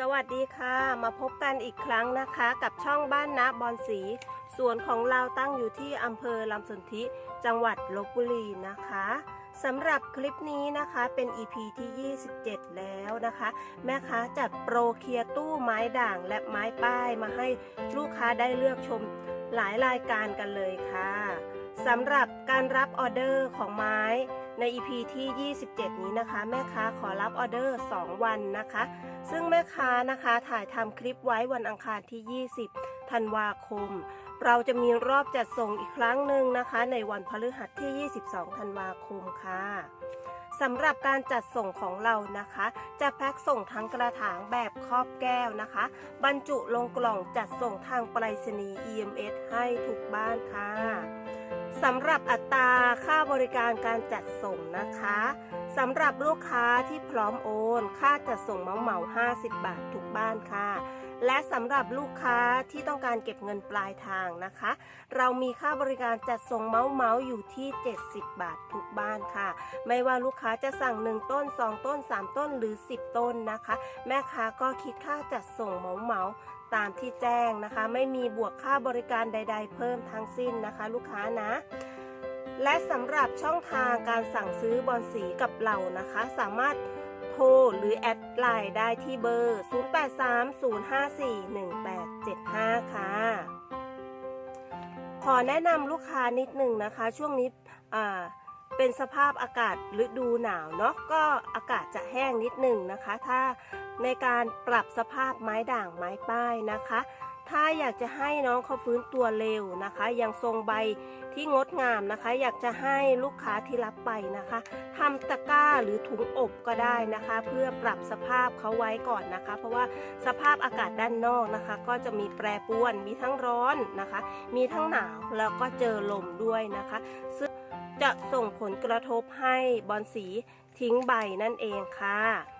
สวัสดีค่ะมาพบกันอีกครั้งนะคะ กับช่องบ้านนะบอนสีสวนของเราตั้งอยู่ที่อำเภอลำสนธิจังหวัดลบบุรีนะคะสำหรับคลิปนี้นะคะเป็น EP ที่ 27 แล้วนะคะ แม่ค้าจัดโปรเคลียร์ตู้ไม้ด่างและไม้ป้ายมาให้ลูกค้าได้เลือกชมหลายรายการกันเลยค่ะสำหรับการรับออเดอร์ของไม้ ใน EP ที่ 27 นี้นะคะ แม่ค้าขอรับออเดอร์ 2 วันนะคะ ซึ่งแม่ค้านะคะถ่ายทำคลิปไว้วันอังคารที่ 20 ธันวาคม เราจะมีรอบจัดส่งอีกครั้งหนึ่งนะคะ ในวันพฤหัสที่ 22 ธันวาคมค่ะสำหรับการจัดส่งของเรานะคะ จะแพ็คส่งทั้งกระถางแบบครอบแก้วนะคะ บรรจุลงกล่องจัดส่งทางไปรษณีย์ EMS ให้ทุกบ้านค่ะ สำหรับอัตราค่าบริการการจัดส่งนะคะสำหรับลูกค้าที่พร้อมโอน ค่าจัดส่งเมาเหมา50 บาททุกบ้านค่ะ และสำหรับลูกค้าที่ต้องการเก็บเงินปลายทางนะคะ เรามีค่าบริการจัดส่งเมาส์เมาส์อยู่ที่ 70 บาททุกบ้านค่ะ ไม่ว่าลูกค้าจะสั่ง 1 ต้น 2 ต้น 3 ต้นหรือ 10 ต้นนะคะ แม่ค้าก็คิดค่าจัดส่งเมาส์เมาส์ ตามที่แจ้งนะคะ ไม่มีบวกค่าบริการใด ๆ เพิ่มทั้งสิ้นนะคะ ลูกค้านะ และสำหรับช่องทางการสั่งซื้อบอลสีกับเรานะคะ สามารถโทรหรือแอดไลน์ได้ที่เบอร์ 0830541875 ค่ะ ขอแนะนำลูกค้านิดหนึ่งนะคะ ช่วงนี้เป็นสภาพอากาศฤดูหนาวเนาะก็อากาศจะแห้งนิดหนึ่งนะคะ ถ้า ในการปรับสภาพไม้ด่างไม้ป้ายนะคะ ถ้าอยากจะให้น้องเขาฟื้นตัวเร็วนะคะ ยังทรงใบที่งดงามนะคะ อยากจะให้ลูกค้าที่รับไปนะคะทำตะกร้าหรือถุงอบก็ได้นะคะ เพื่อปรับสภาพเขาไว้ก่อนนะคะ เพราะว่าสภาพอากาศด้านนอกนะคะ ก็จะมีแปรปรวนมีทั้งร้อนนะคะ มีทั้งหนาวแล้วก็เจอลมด้วยนะคะ ซึ่งจะส่งผลกระทบให้บอลสีทิ้งใบนั่นเองค่ะ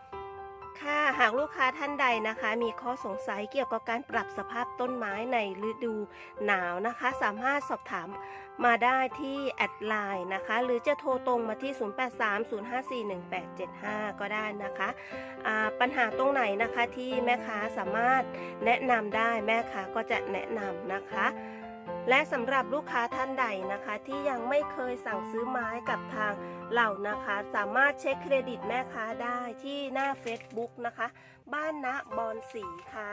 ค่ะหากลูกค้าท่านใดนะคะ มีข้อสงสัยเกี่ยวกับการปรับสภาพต้นไม้ในฤดูหนาวนะคะ สามารถสอบถามมาได้ที่แอดไลน์นะคะ หรือจะโทรตรงมาที่ 0830541875 ก็ได้นะคะปัญหาตรงไหนนะคะที่แม่ค้าสามารถแนะนำได้แม่ค้าก็จะแนะนำนะคะ และสำหรับลูกค้าท่านใดนะคะที่ยังไม่เคยสั่งซื้อไม้กับทางเรานะคะ สามารถเช็คเครดิตแม่ค้าได้ที่หน้า Facebook นะคะ บ้านณบอนสีค่ะ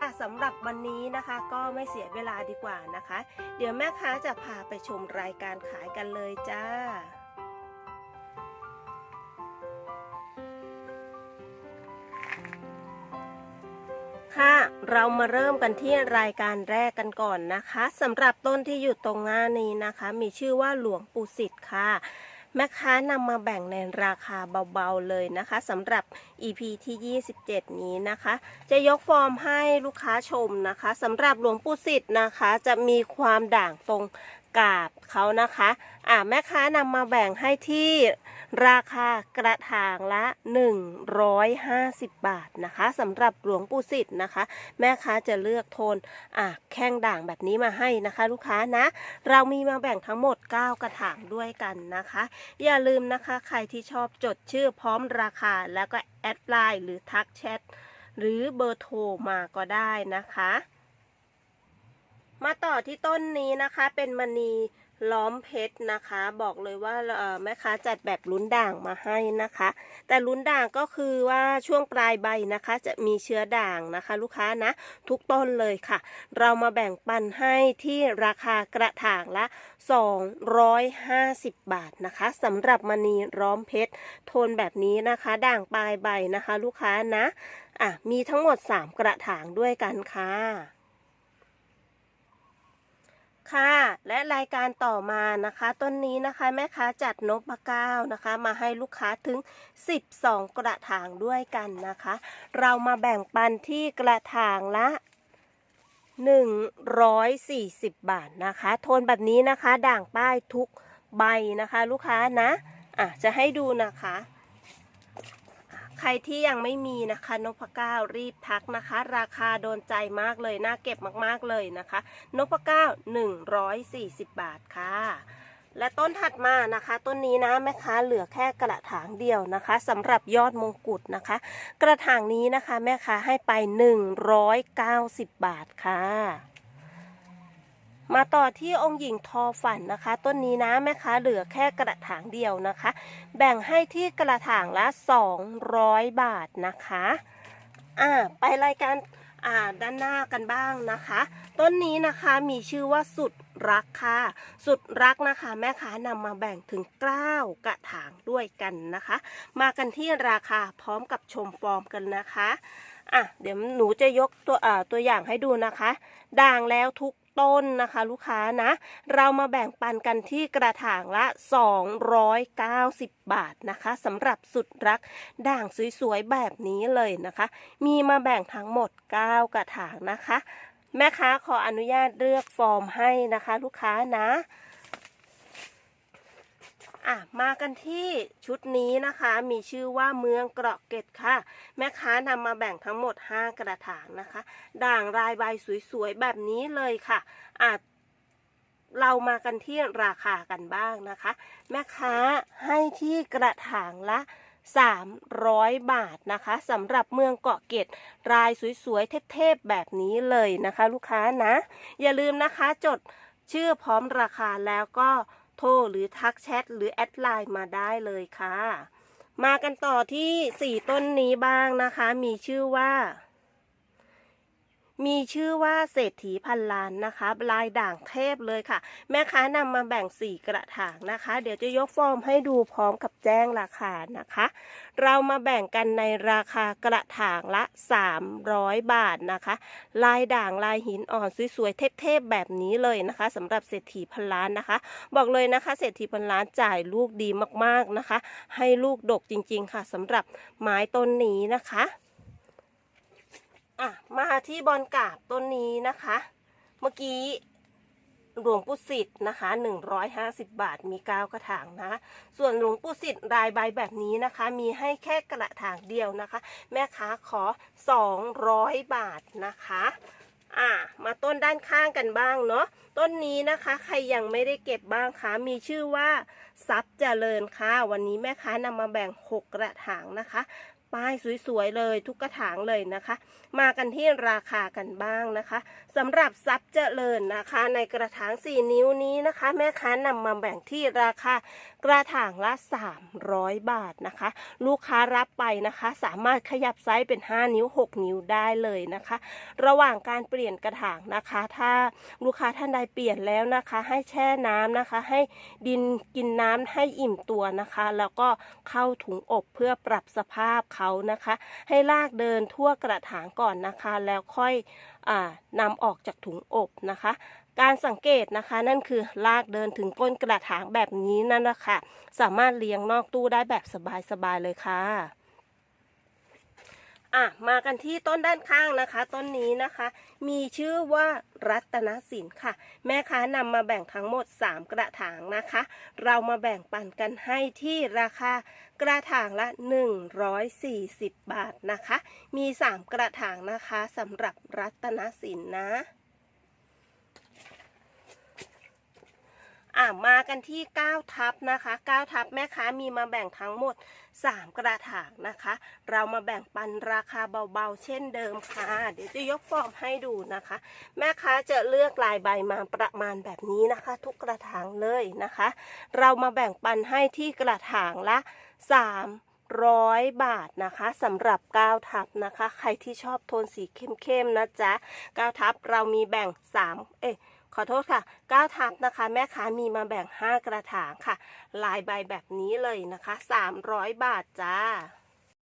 อะสำหรับวันนี้นะคะก็ไม่เสียเวลาดีกว่านะคะ เดี๋ยวแม่ค้าจะพาไปชมรายการขายกันเลยจ้า ค่ะ เรามาเริ่มกันที่รายการแรกกันก่อนนะคะสำหรับต้นที่อยู่ตรงหน้านี้นะคะ มีชื่อว่าหลวงปู่สิทธิ์ค่ะ แม่ค้านำมาแบ่งในราคาเบาๆเลยนะคะสำหรับ EP ที่ 27 นี้นะคะ จะยกฟอร์มให้ลูกค้าชมนะคะสำหรับหลวงปู่สิทธิ์นะคะ จะมีความด่างตรง กาบเขานะคะ อ่าแม่ค้านำมาแบ่งให้ที่ราคากระถางละ 150 บาทนะคะสำหรับหลวงปู่สิทธิ์นะคะ แม่ค้าจะเลือกโทนอะแข้งด่างแบบนี้มาให้นะคะ ลูกค้านะ เรามีมาแบ่งทั้งหมด 9 กระถางด้วยกันนะคะ อย่าลืมนะคะใครที่ชอบจดชื่อพร้อมราคาแล้วก็แอดไลน์หรือทักแชทหรือเบอร์โทรมาก็ได้นะคะ มาต่อที่ต้นนี้นะคะ เป็นมณีล้อมเพชรนะคะ บอกเลยว่าแม่ค้าจัดแบบลุ้นด่างมาให้นะคะ แต่ลุ้นด่างก็คือว่าช่วงปลายใบนะคะ จะมีเชื้อด่างนะคะ ลูกค้านะ ทุกต้นเลยค่ะ เรามาแบ่งปันให้ที่ราคากระถางละ 250 บาทนะคะสำหรับมณีล้อมเพชรโทนแบบนี้นะคะ ด่างปลายใบนะคะ ลูกค้านะอะมีทั้งหมด 3 กระถางด้วยกันค่ะ ค่ะ และรายการต่อมานะคะ ต้นนี้นะคะแม่ค้าจัดนกพเก้านะคะ มาให้ลูกค้าถึง 12 กระถางด้วยกันนะคะ เรามาแบ่งปันที่กระถางละ 140 บาทนะคะ โทนแบบนี้นะคะ ด่างป้ายทุกใบนะคะ ลูกค้านะอะจะให้ดูนะคะ ใครที่ยังไม่มีนะคะนพเก้ารีบทักนะคะ ราคาโดนใจมากเลยน่าเก็บมากๆเลยนะคะนพเก้า140 บาทค่ะและต้นถัดมานะคะ ต้นนี้นะแม่ค้าเหลือแค่กระถางเดียวนะคะสำหรับยอดมงกุฎนะคะ กระถางนี้นะคะแม่ค้าให้ไป 190 บาทค่ะ มาต่อที่องค์หญิงทอฝันนะคะ ต้นนี้นะแม่ค้าเหลือแค่กระถางเดียวนะคะ แบ่งให้ที่กระถางละ 200 บาทนะคะอ่าไปรายการอ่าด้านหน้ากันบ้างนะคะ ต้นนี้นะคะมีชื่อว่าสุดรักค่ะ สุดรักนะคะ แม่ค้านำมาแบ่งถึง9กระถางด้วยกันนะคะ มากันที่ราคาพร้อมกับชมฟอร์มกันนะคะอะเดี๋ยวหนูจะยกตัวอ่าตัวอย่างให้ดูนะคะ ด่างแล้วทุก ต้นนะคะ ลูกค้านะ เรามาแบ่งปันกันที่กระถางละ 290 บาทนะคะสำหรับสุดรักด่างสวยๆแบบนี้เลยนะคะ มีมาแบ่งทั้งหมด 9 กระถางนะคะ แม่ค้าขออนุญาตเลือกฟอร์มให้นะคะ ลูกค้านะ อะมากันที่ชุดนี้นะคะมีชื่อว่าเมืองเกราะเกร็ดค่ะ แม่ค้านำมาแบ่งทั้งหมด 5 กระถางนะคะ ด่างรายใบสวยๆ แบบนี้เลยค่ะอะเรามากันที่ราคากันบ้างนะคะ แม่ค้าให้ที่กระถางละ 300 บาทนะคะสำหรับเมืองเกาะเกร็ดรายสวยๆ เทพๆ แบบนี้เลยนะคะ ลูกค้านะ อย่าลืมนะคะจดชื่อพร้อมราคาแล้วก็ โทรหรือทักแชทหรือแอดไลน์มาได้เลยค่ะ มากันต่อที่สี่ต้นนี้บ้างนะคะ มีชื่อว่า มีชื่อว่าเศรษฐีพันล้านนะคะ ลายด่างเทพเลยค่ะ แม่ค้านำมาแบ่งสี่กระถางนะคะ เดี๋ยวจะยกฟอร์มให้ดูพร้อมกับแจ้งราคานะคะ เรามาแบ่งกันในราคากระถางละ 300 บาทนะคะ ลายด่างลายหินอ่อนสวยๆเทพๆแบบนี้เลยนะคะสำหรับเศรษฐีพันล้านนะคะ บอกเลยนะคะเศรษฐีพันล้านจ่ายลูกดีมากๆนะคะ ให้ลูกดกจริงๆค่ะสำหรับไม้ต้นนี้นะคะ อะมาที่บอลกาบต้นนี้นะคะ เมื่อกี้หลวงปู่สิทธิ์นะคะ 150 บาทมีก้ากระถางนะ ส่วนหลวงปู่สิทธิ์รายใบแบบนี้นะคะ มีให้แค่กระถางเดียวนะคะ แม่ค้าขอ 200 บาทนะคะ อ่ามาต้นด้านข้างกันบ้างเนาะ ต้นนี้นะคะ ใครยังไม่ได้เก็บบ้างคะ มีชื่อว่าทรัพย์เจริญค่ะ วันนี้แม่ค้านำมาแบ่ง 6 กระถางนะคะ ป้ายสวยๆเลยทุกกระถางเลยนะคะ มากันที่ราคากันบ้างนะคะสำหรับทรัพย์เจริญนะคะ ในกระถาง 4 นิ้วนี้นะคะ แม่ค้านำมาแบ่งที่ราคากระถางละ 300 บาทนะคะ ลูกค้ารับไปนะคะ สามารถขยับไซส์เป็น 5 นิ้ว 6 นิ้วได้เลยนะคะ ระหว่างการเปลี่ยนกระถางนะคะ ถ้าลูกค้าท่านใดเปลี่ยนแล้วนะคะ ให้แช่น้ำนะคะ ให้ดินกินน้ำให้อิ่มตัวนะคะ แล้วก็เข้าถุงอบเพื่อปรับสภาพเขานะคะ ให้ลากเดินทั่วกระถางก่อนนะคะ แล้วค่อยอนำออกจากถุงอบนะคะ การสังเกตนะคะนั่นคือลากเดินถึงก้นกระถางแบบนี้นั่นละคะสามารถเลี้ยงนอกตู้ได้แบบสบายๆเลยค่ะ อะมากันที่ต้นด้านข้างนะคะ ต้นนี้นะคะ มีชื่อว่ารัตนสินค่ะ แม่ค้านำมาแบ่งทั้งหมด 3 กระถางนะคะ เรามาแบ่งปันกันให้ที่ราคากระถางละ 140 บาทนะคะ มี 3 กระถางนะคะสำหรับรัตนสินนะอะมากันที่ 9 ทับนะคะ 9 ทับแม่ค้ามีมาแบ่งทั้งหมด 3 กระถางนะคะ เรามาแบ่งปันราคาเบาๆ เช่นเดิมค่ะ เดี๋ยวจะยกฟอร์มให้ดูนะคะ แม่ค้าจะเลือกลายใบมาประมาณแบบนี้นะคะ ทุกกระถางเลยนะคะ เรามาแบ่งปันให้ที่กระถางละ300บาทนะคะสำหรับ9ทับนะคะ ใครที่ชอบโทนสีเข้มๆนะจ๊ะ9ทับเรามีแบ่ง 3 เอ๊ะ ขอโทษค่ะ9ทับนะคะ แม่ค้ามีมาแบ่ง 5 กระถางค่ะ ลายใบแบบนี้เลยนะคะ 300 บาทจ้า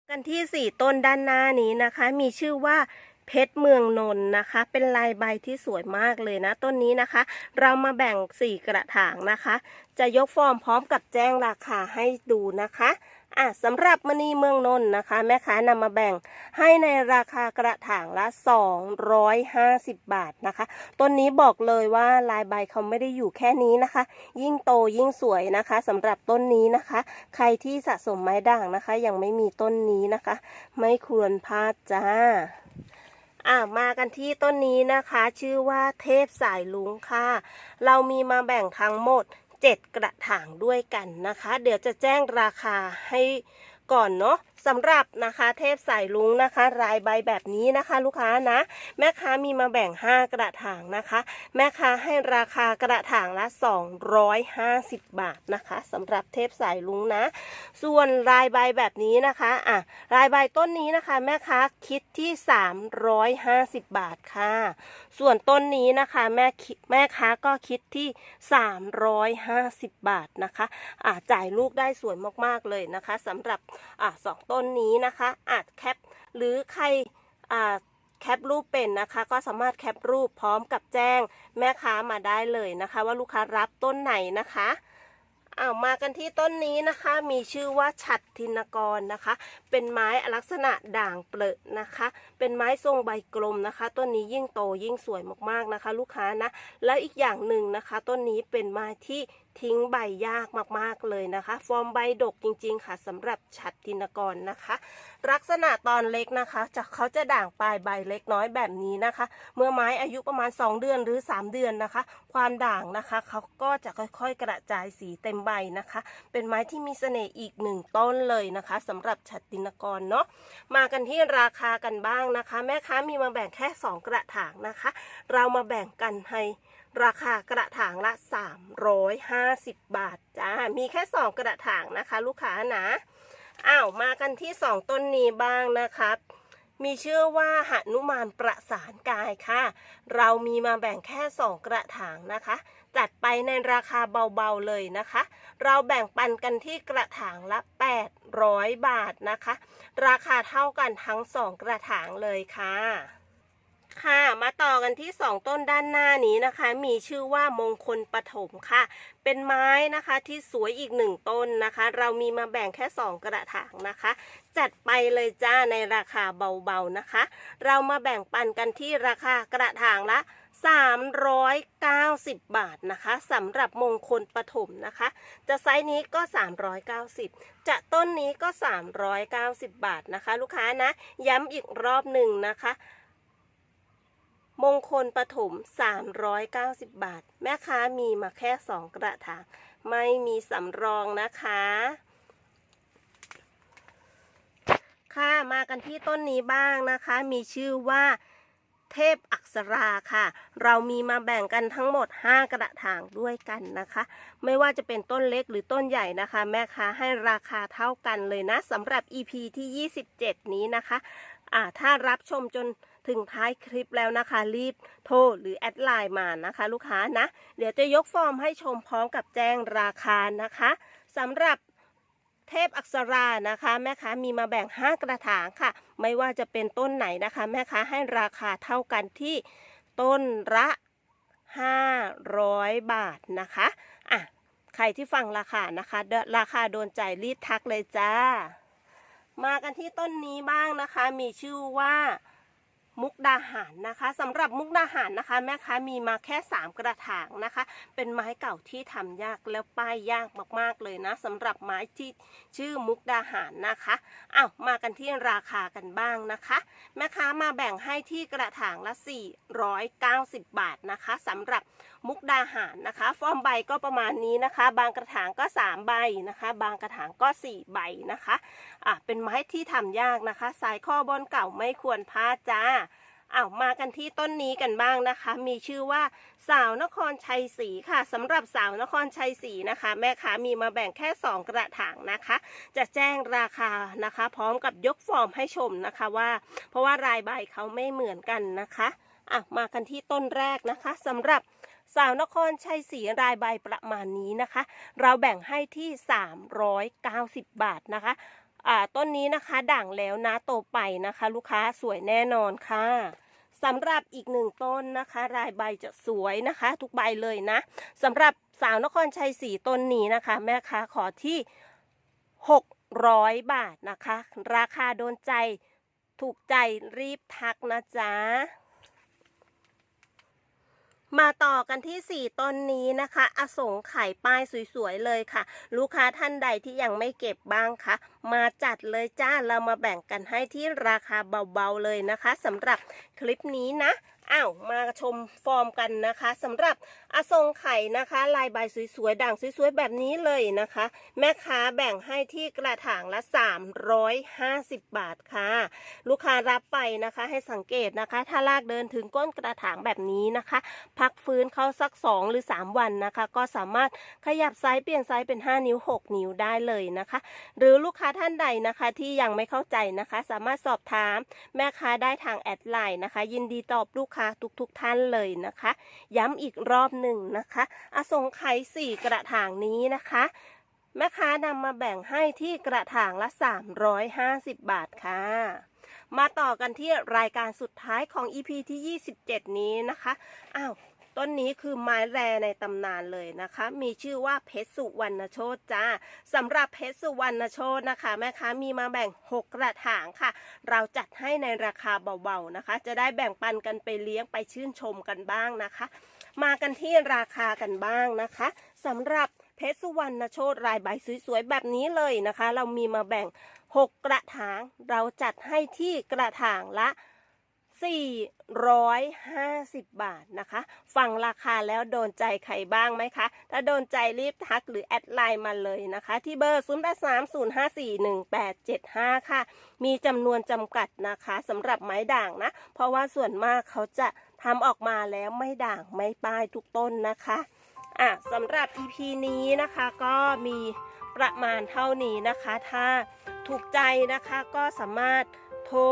กันที่ 4 ต้นด้านหน้านี้นะคะ มีชื่อว่าเพชรเมืองนนท์นะคะ เป็นลายใบที่สวยมากเลยนะ ต้นนี้นะคะ เรามาแบ่ง 4 กระถางนะคะ จะยกฟอร์มพร้อมกับแจ้งราคาให้ดูนะคะ อะสำหรับมณีเมืองนนท์นะคะ แม่ค้านำมาแบ่งให้ในราคากระถางละ 250 บาทนะคะ ต้นนี้บอกเลยว่าลายใบเขาไม่ได้อยู่แค่นี้นะคะ ยิ่งโตยิ่งสวยนะคะสำหรับต้นนี้นะคะ ใครที่สะสมไม้ด่างนะคะ ยังไม่มีต้นนี้นะคะ ไม่ควรพลาดจ้าอะมากันที่ต้นนี้นะคะ ชื่อว่าเทพสายลุงค่ะ เรามีมาแบ่งทั้งหมด 7 กระถางด้วยกันนะคะ เดี๋ยวจะแจ้งราคาให้ ก่อนเนาะสำหรับนะคะเทพสายลุงนะคะ รายใบแบบนี้นะคะ ลูกค้านะ แม่ค้ามีมาแบ่ง 5 กระถางนะคะ แม่ค้าให้ราคากระถางละ 250 บาทนะคะสำหรับเทพสายลุงนะ ส่วนรายใบแบบนี้นะคะอะรายใบต้นนี้นะคะ แม่ค้าคิดที่ 350 บาทค่ะ ส่วนต้นนี้นะคะแม่คิแม่ค้าก็คิดที่ 350 บาทนะคะอะจ่ายลูกได้สวยมากๆเลยนะคะสำหรับอะสองต้นนี้นะคะอาจแคปหรือใครอ่าแคปรูปเป็นนะคะก็สามารถแคปรูปพร้อมกับแจ้งแม่ค้ามาได้เลยนะคะ ว่าลูกค้ารับต้นไหนนะคะอ้าวมากันที่ต้นนี้นะคะมีชื่อว่าฉัดทินกรนะคะ เป็นไม้ลักษณะด่างเปลอะนะคะ เป็นไม้ทรงใบกลมนะคะ ต้นนี้ยิ่งโตยิ่งสวยมากๆนะคะ ลูกค้านะและอีกอย่างหนึ่งนะคะ ต้นนี้เป็นไม้ที่ ทิ้งใบยากมากๆเลยนะคะ ฟอร์มใบดกจริงๆค่ะสำหรับฉัดทินกรนะคะ ลักษณะตอนเล็กนะคะจะเขาจะด่างปลายใบเล็กน้อยแบบนี้นะคะ เมื่อไม้อายุประมาณ 2 เดือนหรือ 3 เดือนนะคะ ความด่างนะคะเขาก็จะค่อยๆ กระจายสีเต็มใบนะคะ เป็นไม้ที่มีเสน่ห์อีกหนึ่งต้นเลยนะคะสำหรับฉัดตินกรเนาะมากันที่ราคากันบ้างนะคะ แม่ค้ามีมาแบ่งแค่ 2 กระถางนะคะ เรามาแบ่งกันให้ ราคากระถางละ 350 บาทจ้า มีแค่ 2 กระถางนะคะ ลูกค้านะ อ้าว มากันที่สองต้นนี้บ้างนะครับ มีชื่อว่าหนุมานประสานกายค่ะ เรามีมาแบ่งแค่สองกระถางนะคะ จัดไปในราคาเบาๆเลยนะคะ เราแบ่งปันกันที่กระถางละ 800 บาทนะคะ ราคาเท่ากันทั้งสองกระถางเลยค่ะ ค่ะ มาต่อกันที่ 2 ต้นด้านหน้านี้นะคะ มีชื่อว่ามงคลปฐมค่ะ เป็นไม้นะคะที่สวยอีกหนึ่งต้นนะคะ เรามีมาแบ่งแค่ 2 กระถางนะคะ จัดไปเลยจ้าในราคาเบาๆนะคะ เรามาแบ่งปันกันที่ราคากระถางละ390 บาทนะคะสำหรับมงคลปฐมนะคะ จะไซส์นี้ก็ 390 จะต้นนี้ก็ 390 บาทนะคะ ลูกค้านะ ย้ำอีกรอบหนึ่งนะคะ มงคลปฐม390 บาท แม่ค้ามีมาแค่ 2 กระถางไม่มีสำรองนะคะ ค่ะมากันที่ต้นนี้บ้างนะคะ มีชื่อว่าเทพอักษราค่ะ เรามีมาแบ่งกันทั้งหมด 5 กระถางด้วยกันนะคะ ไม่ว่าจะเป็นต้นเล็กหรือต้นใหญ่นะคะ แม่ค้าให้ราคาเท่ากันเลยนะสำหรับ EP ที่ 27 นี้นะคะอ่าถ้ารับชมจน ถึงท้ายคลิปแล้วนะคะ รีบโทรหรือแอดไลน์มานะคะ ลูกค้านะ เดี๋ยวจะยกฟอร์มให้ชมพร้อมกับแจ้งราคานะคะสำหรับเทพอักษรานะคะ แม่ค้ามีมาแบ่ง 5 กระถางค่ะ ไม่ว่าจะเป็นต้นไหนนะคะ แม่ค้าให้ราคาเท่ากันที่ต้นละ 500 บาทนะคะอะใครที่ฟังราคานะคะราคาโดนใจรีบทักเลยจ้า มากันที่ต้นนี้บ้างนะคะ มีชื่อว่า มุกดาหารนะคะสำหรับมุกดาหารนะคะ แม่ค้ามีมาแค่ 3 กระถางนะคะ เป็นไม้เก่าที่ทำยากแล้วป้ายยากมากๆเลยนะสำหรับไม้ที่ชื่อมุกดาหารนะคะอ้าวมากันที่ราคากันบ้างนะคะ แม่ค้ามาแบ่งให้ที่กระถางละ 490 บาทนะคะสำหรับ มุกดาหารนะคะ ฟอร์มใบก็ประมาณนี้นะคะ บางกระถางก็ 3 ใบนะคะ บางกระถางก็ 4 ใบนะคะอะเป็นไม้ที่ทำยากนะคะ สายข้อบอลเก่าไม่ควรพลาดจ้าอ้าวมากันที่ต้นนี้กันบ้างนะคะ มีชื่อว่าสาวนครชัยศรีค่ะสำหรับสาวนครชัยศรีนะคะ แม่ค้ามีมาแบ่งแค่ 2 กระถางนะคะ จะแจ้งราคานะคะ พร้อมกับยกฟอร์มให้ชมนะคะว่า เพราะว่ารายใบเขาไม่เหมือนกันนะคะอะมากันที่ต้นแรกนะคะสำหรับ สาวนครชัยศรีรายใบประมาณนี้นะคะ เราแบ่งให้ที่ 390 บาทนะคะต้นนี้นะคะด่างแล้วนะโตไปนะคะ ลูกค้าสวยแน่นอนค่ะสำหรับอีกหนึ่งต้นนะคะ รายใบจะสวยนะคะ ทุกใบเลยนะสำหรับสาวนครชัยศรีต้นนี้นะคะ แม่ค้าขอที่ 600 บาทนะคะ ราคาโดนใจถูกใจรีบทักนะจ๊ะ มาต่อกันที่ 4 ต้นนี้นะคะ อสงไข่ป้ายสวยๆเลยค่ะ ลูกค้าท่านใดที่ยังไม่เก็บบ้างคะมาจัดเลยจ้าเรามาแบ่งกันให้ที่ราคาเบาๆเลยนะคะสำหรับคลิปนี้นะ อ้าวมาชมฟอร์มกันนะคะสำหรับอทรงไข่นะคะ ลายใบสวยๆด่างสวยๆแบบนี้เลยนะคะ แม่ค้าแบ่งให้ที่กระถางละ 350 บาทค่ะ ลูกค้ารับไปนะคะให้สังเกตนะคะ ถ้าลากเดินถึงก้นกระถางแบบนี้นะคะ พักฟื้นเข้าสัก 2 หรือ 3 วันนะคะ ก็สามารถขยับไซส์เปลี่ยนไซส์เป็น 5 นิ้ว 6 นิ้วได้เลยนะคะ หรือลูกค้าท่านใดนะคะที่ยังไม่เข้าใจนะคะ สามารถสอบถามแม่ค้าได้ทางแอดไลน์นะคะ ยินดีตอบลูกค้าทุกๆทท่านเลยนะคะ ย้ำอีกรอบหนึ่งนะคะอสงไขยสี่กระถางนี้นะคะแม่ค้านำมาแบ่งให้ที่กระถางละ 350 บาทค่ะ มาต่อกันที่รายการสุดท้ายของ EP ที่ 27 นี้นะคะ อ้าว ต้นนี้คือไม้แรในตำนานเลยนะคะ มีชื่อว่าเพชรสุวรรณโชตจ้าสำหรับเพชรสุวรรณโชตนะคะแม่ค้ามีมาแบ่ง 6 กระถางค่ะ เราจัดให้ในราคาเบาๆนะคะ จะได้แบ่งปันกันไปเลี้ยงไปชื่นชมกันบ้างนะคะ มากันที่ราคากันบ้างนะคะสำหรับเพชรสุวรรณโชตรายใบสวยๆแบบนี้เลยนะคะ เรามีมาแบ่ง 6 กระถาง เราจัดให้ที่กระถางละ 450 บาทนะคะ ฟังราคาแล้วโดนใจใครบ้างไหมคะ ถ้าโดนใจรีบทักหรือแอดไลน์มาเลยนะคะ ที่เบอร์0830541875 ค่ะ มีจำนวนจำกัดนะคะสำหรับไม้ด่างนะ เพราะว่าส่วนมากเขาจะทำออกมาแล้วไม่ด่างไม่ป้ายทุกต้นนะคะอะสำหรับ EP นี้นะคะก็มีประมาณเท่านี้นะคะ ถ้าถูกใจนะคะก็สามารถ โทร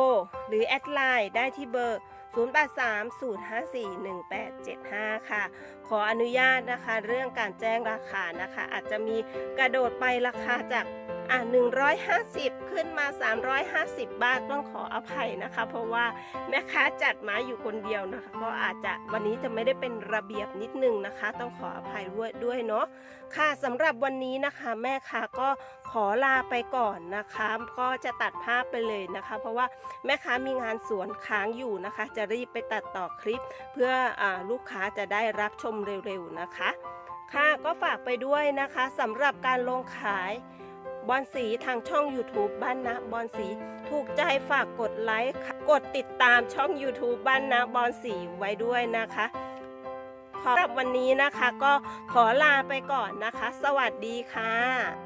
หรือแอดไลน์ได้ที่เบอร์ 0830541875 ค่ะ ขออนุญาตนะคะ เรื่องการแจ้งราคานะคะ อาจจะมีกระโดดไปราคาจาก อะ150 ขึ้นมา 350 บาทต้องขออภัยนะคะ เพราะว่าแม่ค้าจัดมาอยู่คนเดียวนะคะ ก็อาจจะวันนี้จะไม่ได้เป็นระเบียบนิดนึงนะคะ ต้องขออภัยด้วยด้วยเนาะค่ะสำหรับวันนี้นะคะ แม่ค้าก็ขอลาไปก่อนนะคะ ก็จะตัดภาพไปเลยนะคะ เพราะว่าแม่ค้ามีงานสวนค้างอยู่นะคะ จะรีบไปตัดต่อคลิป เพื่ออลูกค้าจะได้รับชมเร็วๆนะคะ ค่ะก็ฝากไปด้วยนะคะสำหรับการลงขาย บอลสีทางช่อง YouTube บ้านนะบอลสี ถูกใจฝากกดไลค์กดติดตามช่อง YouTube บ้านนะบอลสีไว้ด้วยนะคะ ขอรับวันนี้นะคะก็ขอลาไปก่อนนะคะ สวัสดีค่ะ